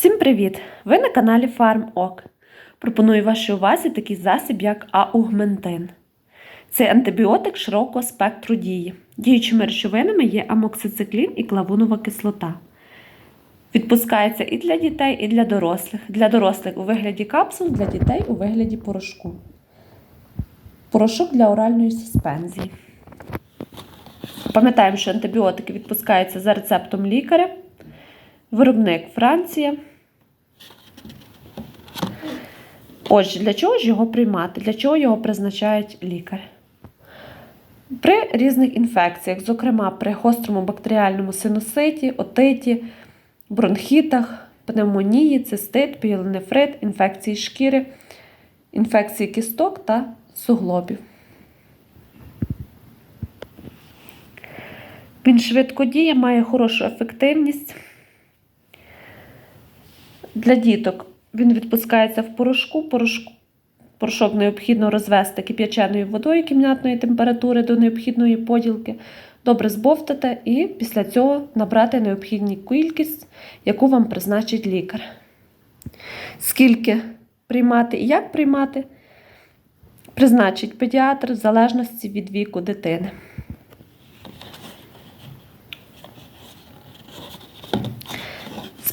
Всім привіт! Ви на каналі FarmOk. Пропоную вашій увазі такий засіб, як аугментин. Це антибіотик широкого спектру дії. Діючими речовинами є амоксициклін і клавунова кислота. Відпускається і для дітей, і для дорослих. Для дорослих у вигляді капсул, для дітей у вигляді порошку. Порошок для оральної суспензії. Пам'ятаємо, що антибіотики відпускаються за рецептом лікаря. Виробник Франція. Отже, для чого ж його приймати? Для чого його призначають лікар? При різних інфекціях, зокрема при гострому бактеріальному синуситі, отиті, бронхітах, пневмонії, цистит, піелонефрит, інфекції шкіри, інфекції кісток та суглобів. Він швидко діє, має хорошу ефективність. Для діток він відпускається в порошку. Порошку. Порошок необхідно розвести кип'яченою водою кімнатної температури до необхідної поділки, добре збовтати і після цього набрати необхідну кількість, яку вам призначить лікар. Скільки приймати і як приймати, призначить педіатр в залежності від віку дитини.